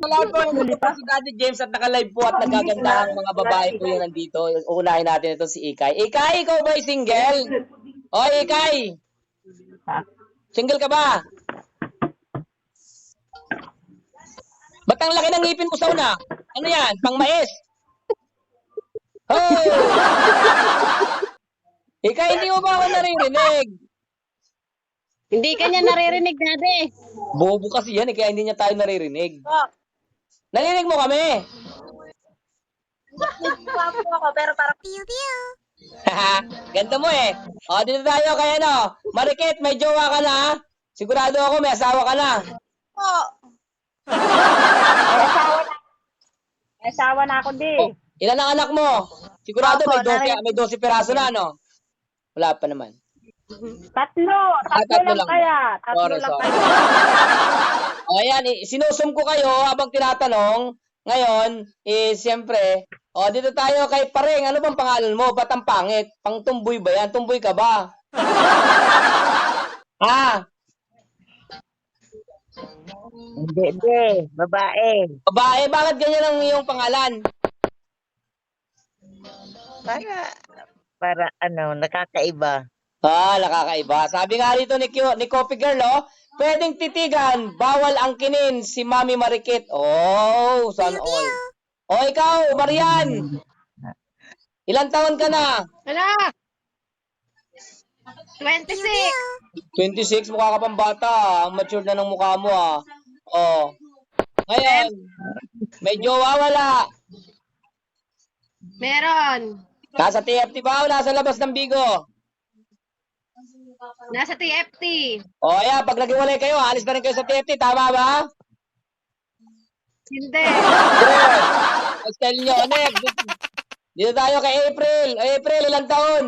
Sa lahat po, po si Daddy James at naka-live po at nagaganda ang mga babae po yung nandito. Uunahin natin ito si Ikay. Ikay, ikaw ba single? O, Ikay! Single ka ba? Ba't ang laki ng ngipin mo sa una? Ano yan? Pang mais? Hoy! Ikay, hindi mo ba ako naririnig? Hindi ka niya naririnig, Daddy. Bobo kasi yan, eh, kaya hindi niya tayo naririnig. Narinig mo kami? Gwapo ako, pero parang Ganda mo eh. O, dito tayo kay ano. Marikit, may jowa ka na ha? Sigurado ako may asawa ka na. po. May asawa na. May asawa na ako, di. Ilan ang anak mo? Sigurado Opo, may 12, narinig. may 12 piraso na, no? Wala pa naman. Tatlo. Ah, Tatlo, tatlo lang, lang. kaya. Tatlo Sorry, lang sorry. kaya. O, ayan, sinusum ko kayo habang tinatanong. Ngayon, eh, siyempre, o, dito tayo kay Pareng. Ano bang pangalan mo? Ba't ang pangit? Pang tumboy ba yan? Tumboy ka ba? ah, Hindi, hindi. Babae. babae, bakit ganyan ang iyong pangalan? Para, para ano, nakakaiba. Ah, nakakaiba. Sabi nga rito ni, Q, ni Coffee Girl, oh, pwedeng titigan, bawal ang kinin si Mami Marikit. Oh, sana all. Oh, ikaw, Marian. Ilan taon ka na? Wala. 26. 26, mukha ka pang bata. Ang mature na ng mukha mo, ah. Oh. Ngayon, may jowa wala. Meron. Nasa TFT ba o nasa labas ng Bigo? Nasa TFT. O, oh, ayan, pag naghiwalay kayo, alis na rin kayo sa TFT. Tama ba? Hindi. Mas tell nyo, next. Dito tayo kay April. April, ilang taon?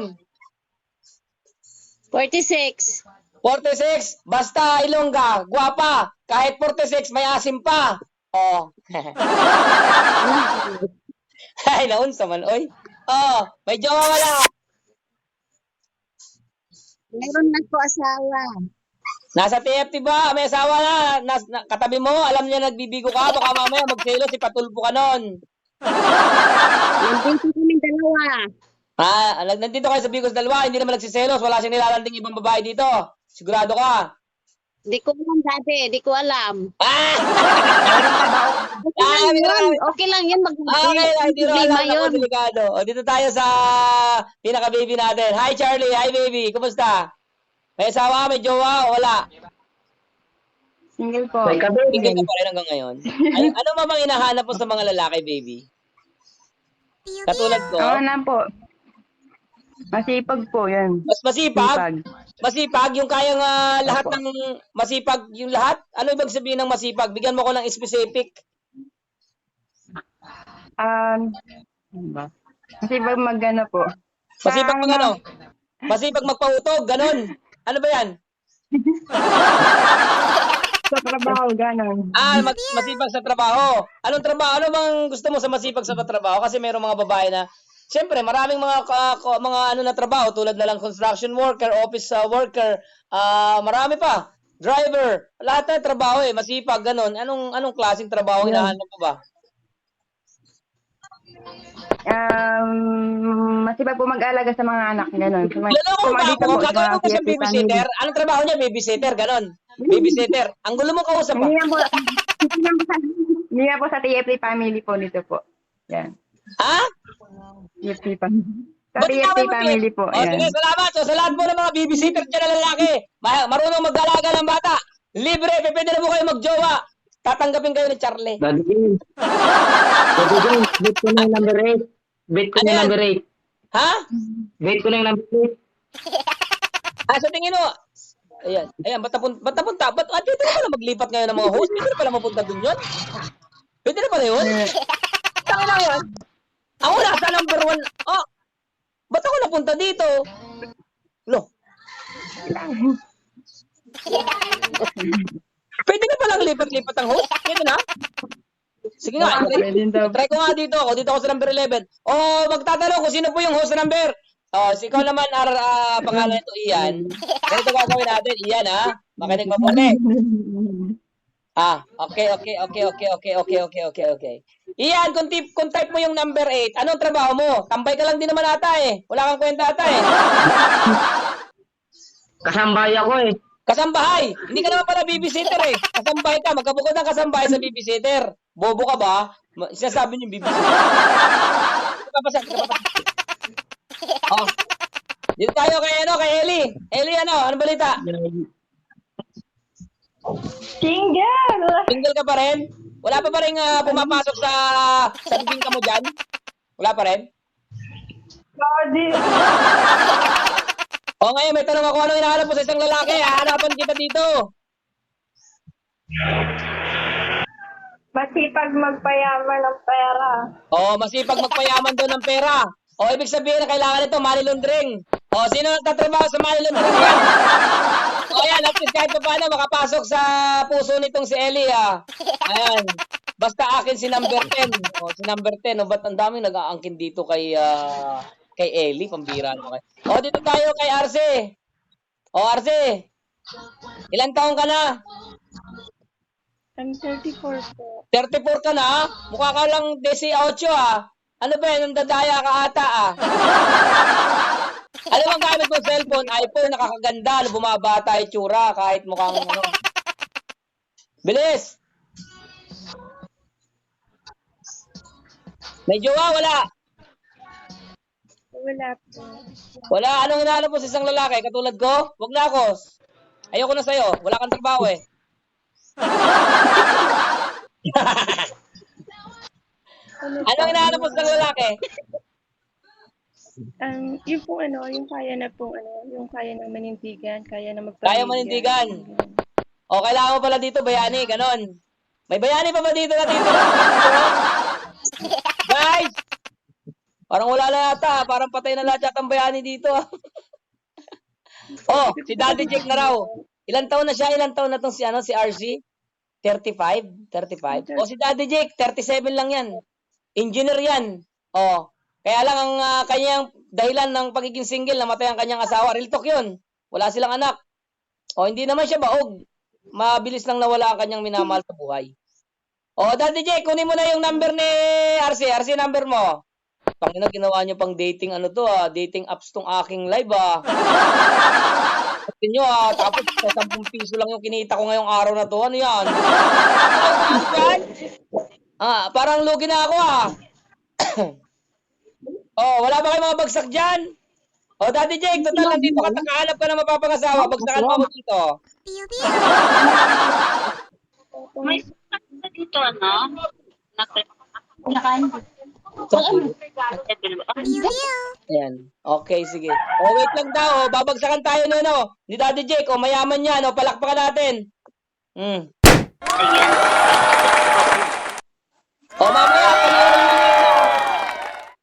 46. 46. Basta Ilongga, guwapa. Kahit 46, may asim pa. Oh. Ay, naunsa man, oy. Oh, may jowa wala. Meron na po asawa. Nasa TFT ba? May asawa na. Nas, na. Katabi mo, alam niya nagbibigo ka. Baka mamaya magselo si Patulpo ka nun. Nandito kami dalawa. Ah, nandito kayo sa Bigos dalawa, hindi naman nagsiselos, wala siyang nilalanding ibang babae dito. Sigurado ka. Di ko alam, Daddy. Di ko alam. Ah! Ah, kami. Okay lang yun. Mag okay, lang, hindi problema alam na yun. delikado. O, dito tayo sa pinaka-baby natin. Hi, Charlie. Hi, baby. Kumusta? May asawa, may jowa, o wala? Single po. Tingin ka pa rin hanggang ngayon. Ay, ano ba bang hinahanap mo sa mga lalaki, baby? Katulad ko, Oo na po. Masipag po, yan. mas masipag, Sipag. masipag, yung kayang ah, lahat ng, masipag yung lahat? Ano ibig sabihin ng masipag? Bigyan mo ko ng specific. Um, ano ba? Masipag mag-ano po. Masipag mag ano? Masipag magpautog, ganun. Ano ba yan? Sa trabaho, ganon. Ah, mag- masipag sa trabaho. Anong trabaho? Ano bang gusto mo sa masipag sa trabaho? Kasi mayroong mga babae na Siyempre, maraming mga ka- mga ano na trabaho tulad na lang construction worker, office uh, worker, ah marami pa. Driver, lahat na trabaho eh, masipag ganun. Anong anong klaseng trabaho ang hinahanap mo ba? Um, masipag po mag-alaga sa mga anak, ganon. Suma- Lalo ko ba ako? mo mga ba siyang babysitter? Anong trabaho niya? Babysitter, ganun. Babysitter. Ang gulo mo kausap ba? Hindi yan po, hindi po sa, TFP family po nito po. Yan. Ha? TFP family. Sa mo family po. O, sige, Yan. salamat. So, sa lahat po ng mga babysitter dyan na lalaki, ma- marunong mag-alaga ng bata, libre, pwede na po kayo magjowa. Tatanggapin kayo ni Charlie. Daddy bet ko na yung number 8. Bet ko Ano na yung yan? number 8. Ha? Bet ko na yung number 8. Ah, sa tingin mo, ayan, ayan, ba't napunta, ba't napunta, ba't, ah, pwede na pala maglipat ngayon ng mga host, pwede na pala mapunta dun yun? Pwede na pala yun? Saan na yun? Ako nasa number one, oh, ba't ako napunta dito? Lo, pwede na palang lipat-lipat ang host? Pwede na? Sige nga, try ko nga dito ako. Dito ako sa number 11. Oh, magtatanong kung sino po yung host number. Oh, si ikaw naman, ar, ah, pangalan nito, Ian. Ganito gagawin natin, Ian, ha? Makinig mabuti. Ah, okay, okay, okay, okay, okay, okay, okay, okay, okay. Iyan, kung, tip, kung type mo yung number 8, anong trabaho mo? Tambay ka lang din naman ata eh. Wala kang kwenta ata eh. Kasambay ako eh. Kasambahay! Hindi ka naman pala babysitter eh. Kasambahay ka. Magkabukod ng kasambahay sa babysitter. Bobo ka ba? Ma- Sinasabi niyo babysitter. Kapasa, kapasa. Oh. Dito tayo kay ano, kay Eli. Eli ano, ano balita? Single! Single ka pa rin? Wala pa ba rin ah, pumapasok sa sa bibingka mo dyan? Wala pa rin? Lodi. O ngayon, may tanong ako, ano hinahanap mo sa isang lalaki? Hahanapan kita dito. Masipag magpayaman ng pera. O, masipag magpayaman doon ng pera. O, ibig sabihin na kailangan nito, money laundering. O, sino nagtatrabaho sa money laundering yan? O, yan, at least kahit pa paano, makapasok sa puso nitong si Ellie, ah. Ayan. Basta akin si number 10. O, si number 10. O, ba't ang daming nag-aangkin dito kay, ah, kay Ellie? Pambira naman. O, dito tayo kay Arce. O, Arce. Ilan taong ka na? I'm 34 po. 34 ka na? Mukha ka lang 18 ah. Ano ba yan? Nandadaya ka ata ah. Ano bang gamit mo cellphone? iPhone, nakakaganda. Ano, bumabata itsura kahit mukhang ano. Bilis! May jowa, wala. Wala po. Wala. Anong hinahanap mo sa isang lalaki? Katulad ko? Wag na ako. Ayoko na sa'yo. Wala kang trabaho eh. Anong hinahanap mo sa isang lalaki? Um, yung po ano, yung kaya na po ano, yung kaya na manindigan, kaya na magpamilya. Kaya manindigan. O, kailangan mo pala dito, bayani, ganon. May bayani pa ba dito na dito? Parang wala na yata. Parang patay na lahat yata ang bayani dito. oh, si Daddy Jake na raw. Ilan taon na siya? Ilan taon na tong si, ano, si RC? 35? 35? O, si Daddy Jake, 37 lang yan. Engineer yan. Oh, kaya lang ang ah, kanyang dahilan ng pagiging single, namatay ang kanyang asawa. Real talk yun. Wala silang anak. O, hindi naman siya baog. Mabilis lang nawala ang kanyang minamahal sa buhay. O, Daddy Jake, kunin mo na yung number ni RC. RC number mo. Pangina, ginawa niyo pang dating ano to ah. Dating apps tong aking live ah. Sabi nyo ah. Tapos sa 10 piso lang yung kinita ko ngayong araw na to. Ano yan? Ah, parang lugi na ako ah. oh, wala ba kayong mga bagsak dyan? Oh, Daddy Jake, total, nandito ka, nakahanap ka na mapapangasawa. Bagsakan mo ako dito. May sa dito, ano? Ayan. Okay, sige. Oh, wait lang daw. Oh. Babagsakan tayo no, no. Ni Daddy Jake. Oh, mayaman yan. Oh, palakpakan natin. Hmm. Oh, mamaya,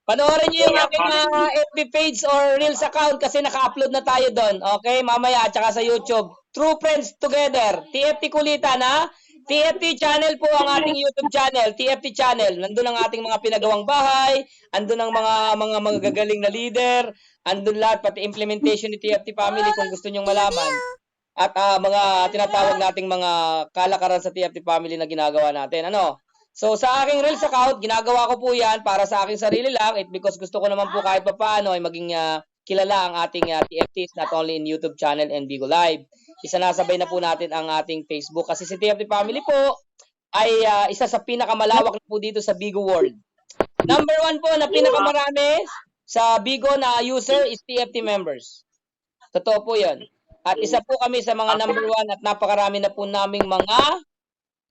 panoorin niyo yung, aking ah, FB page or Reels account kasi naka-upload na tayo doon. Okay, mamaya, at saka sa YouTube. True Friends Together. TFT Kulitan, ha? TFT channel po ang ating YouTube channel, TFT channel. Nandun ang ating mga pinagawang bahay, andun ang mga mga mga gagaling na leader, andun lahat pati implementation ni TFT family kung gusto nyong malaman. At ah, mga tinatawag nating mga kalakaran sa TFT family na ginagawa natin. Ano? So sa aking Reels account, ginagawa ko po 'yan para sa aking sarili lang it because gusto ko naman po kahit papaano ay maging ah, kilala ang ating ah, TFTs not only in YouTube channel and Bigo Live. Isanasabay na po natin ang ating Facebook kasi si TFT Family po ay ah, isa sa pinakamalawak na po dito sa Bigo World. Number one po na pinakamarami sa Bigo na user is TFT members. Totoo po yun. At isa po kami sa mga number one at napakarami na po naming mga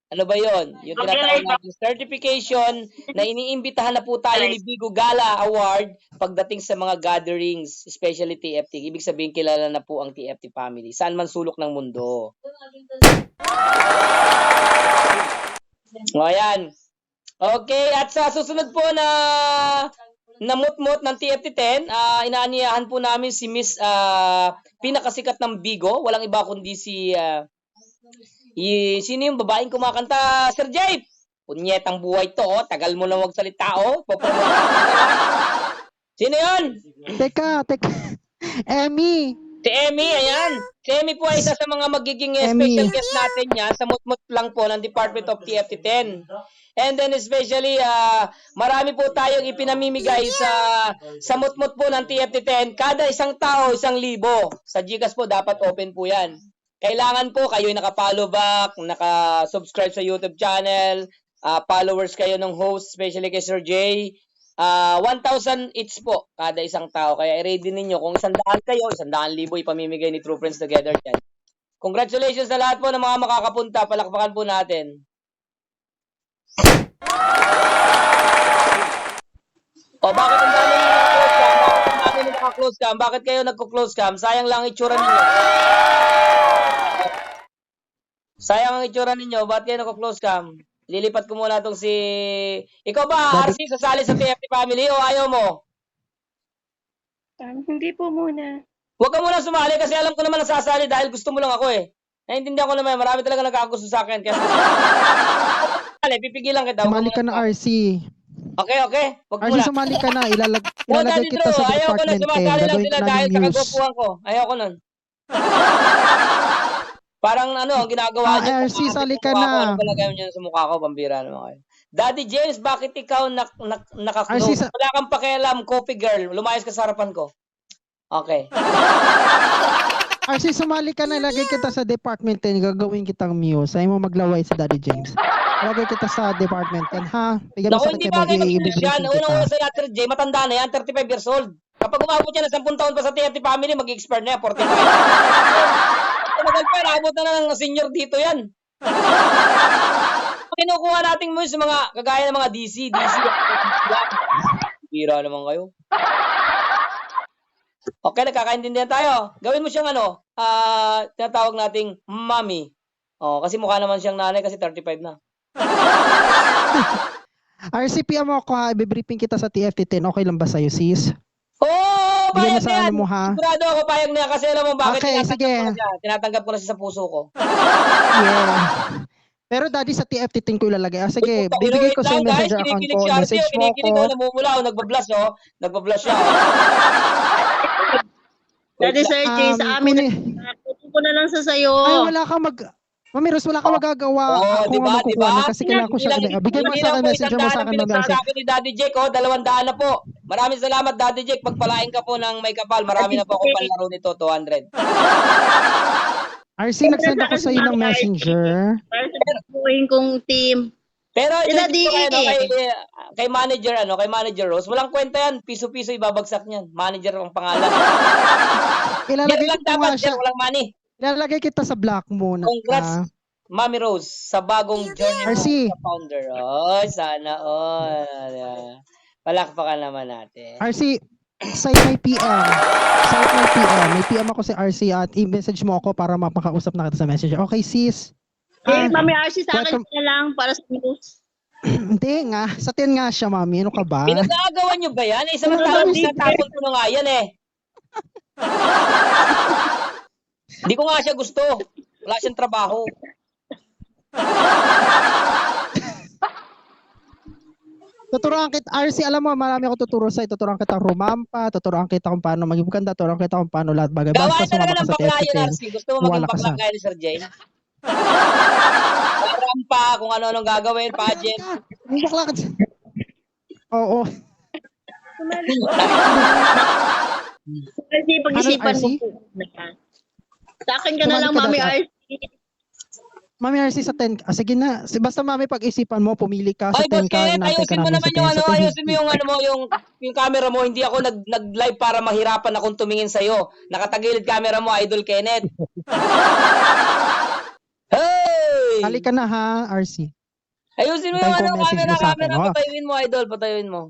ano ba yon? Yung tinatawag natin certification na iniimbitahan na po tayo ni Bigo Gala Award pagdating sa mga gatherings, especially TFT. Ibig sabihin kilala na po ang TFT family. Saan man sulok ng mundo. O, ayan. Okay, at sa susunod po na namutmut ng TFT10, ah inaanyayahan po namin si Miss ah, pinakasikat ng Bigo. Walang iba kundi si ah, i, sino yung babaeng kumakanta? Sir Jay! Punyetang buhay to, oh. Tagal mo na magsalita, oh. Sino yun? Teka, teka. Emmy, Si Emmy, ayan. Si Emmy po ay isa sa mga magiging Emmy. special guest natin niya sa mutmut lang po ng Department of TFT10. And then especially, ah, marami po tayong ipinamimigay sa sa mutmut po ng TFT10. Kada isang tao, isang libo. Sa Gcash po, dapat open po yan. Kailangan po kayo naka-follow back, naka-subscribe sa YouTube channel, ah, followers kayo ng host, especially kay Sir Jay. Ah, 1,000 each po kada isang tao. Kaya i-ready ninyo kung isang daan kayo, isang daan libo ipamimigay ni True Friends Together yan. Congratulations sa lahat po ng mga makakapunta. Palakpakan po natin. O bakit ang dami nyo nag-close cam? Bakit naka-close cam? Bakit kayo nagko-close cam? Sayang lang ang itsura ninyo. Sayang ang itsura ninyo. Bakit kayo nagko-close cam? Lilipat ko muna itong si... Ikaw ba, RC, sasali sa TFT family o ayaw mo? Um, hindi po muna. Huwag ka muna sumali kasi alam ko naman nasasali dahil gusto mo lang ako eh. Naiintindihan ko naman, marami talaga nagkakagusto sa akin. Kaya sumali, pipigilan kita. Huwag Sumali ka na, RC. Okay, okay. RC, muna. sumali ka na. Ilalag, ilalagay Daddy kita Drew, sa ayaw ko na department 10. sumasali lang Gagawin sila ka dahil namin news. ko. Ayaw ko nun. Parang ano, ang ginagawa Ah, niyo. RC, sali ka na. Ano ba lagay niyo sa mukha ko? Pambira naman kayo. Daddy James, bakit ikaw nak nak? RC, sa- Wala kang pakialam, coffee girl. Lumayas ka sa harapan ko. Okay. RC, sumali ka na. Ilagay kita sa department 10. Gagawin kitang muse. Ayaw mo maglaway si Daddy James. Ilagay kita sa department 10, ha? Bigyan mo Naku, sa hindi kay bagay mag mag-finish yan. kita. Unang-una sa Yatter J, matanda na yan, 35 years old. Kapag umabot yan ng 10 taon pa sa TFT family, mag-expire na yan, 45. Tumagal pa, naabot na ng senior dito yan. Kinukuha nating mo sa mga, kagaya ng mga DC, DC. Bira naman kayo. Okay, nagkakaintindihan tayo. Gawin mo siyang ano, ah, tinatawag nating mommy. Oh, kasi mukha naman siyang nanay kasi 35 na. RC, PM mo ako ha. Ibe-briefing kita sa TFT 10. Okay lang ba sa'yo, sis? Oh, Bigyan mo payag na sa yan. ano mo, ha? Sigurado ako payag na yan kasi alam mo bakit Okay, tinatanggap sige. ko na siya. Tinatanggap ko na siya sa puso ko. Yeah. Pero daddy sa TFT 10 ko ilalagay. Ah, sige, Uy, puta, bibigay ko sa lang, guys. messenger account Kinikilig ko. si Archie, Message mo Kinikilig ako. oh. Namumula oh. Nagbablush oh. Nagbablush siya oh. Daddy Sir Jay, Um, sa amin, kunin- kunin ko na lang sa sayo. Ay, wala ka mag... Mami Rose, wala ka magagawa. Oh, ako di nga ba? Di magkukuha ba? nun kasi kailangan ko siya. Ilang- Bigyan mo ilang sa akin, messenger mo sa akin, Mami Rose. pinagdaan ni Daddy Jake oh. Dalawang daan na po. Maraming salamat Daddy Jake. Pagpalain ka po ng may kapal. Marami na po akong panlaro nito. 200. RC, nagsend ako sa iyo ng messenger. Para sa buuin kong team. Pero Sila dito kay, ano, kay, kay manager ano, kay manager Rose, walang kwenta yan. Piso-piso ibabagsak niyan. Manager ang pangalan. Yan Ilalagay lang kita nga dapat, siya. yan, walang money. Ilalagay kita sa black muna. Congrats, Mami Rose, sa bagong journey mo RC. sa founder. Oh, sana all. Palakpakan naman natin. RC, site may PM. Site may PM. May PM ako si RC at i-message mo ako para mapakausap na kita sa messenger. Okay, sis? Eh, Ah, Mami RC, sa akin welcome. na lang para sa news. Hindi nga. Sa 10 nga siya, mami. Ano ka ba? Pinag-aagawan nyo ba yan? Eh, samantalang tinatapon ko na nga yan eh. Hindi ko nga siya gusto. Wala siyang trabaho. Tuturuan kita, RC, alam mo, marami ako tuturo sa'yo. Tuturuan kita rumampa, tuturuan kita kung paano maging maganda, tuturuan kita kung paano lahat bagay. Gawain Basta talaga ng bakla yun, TFT10. RC. Gusto mo maging bakla kaya ni Sir Jane? Rampa, kung ano-anong gagawin, pageant. Ang bakla ka. Oo. Kasi pag-isipan Ano, mo RC? po. Sa akin ka na lang, ka Mami. RC. Mami RC sa 10. Ah, sige na. Basta mami, pag-isipan mo, pumili ka sa Ay, 10 Boss ka. Kenneth, inaantay ka ayusin mo namin naman sa 10. yung ano, Sa 10, ayusin mo yung ano mo, yung, yung camera mo. Hindi ako nag, nag-live para mahirapan akong tumingin sa'yo. Nakatagilid camera mo, Idol Kenneth. hey! Halika na ha, RC. Ayusin mo yung ko ano, message camera, mo sa akin, camera. oh. Patayuin mo, Idol, patayuin mo.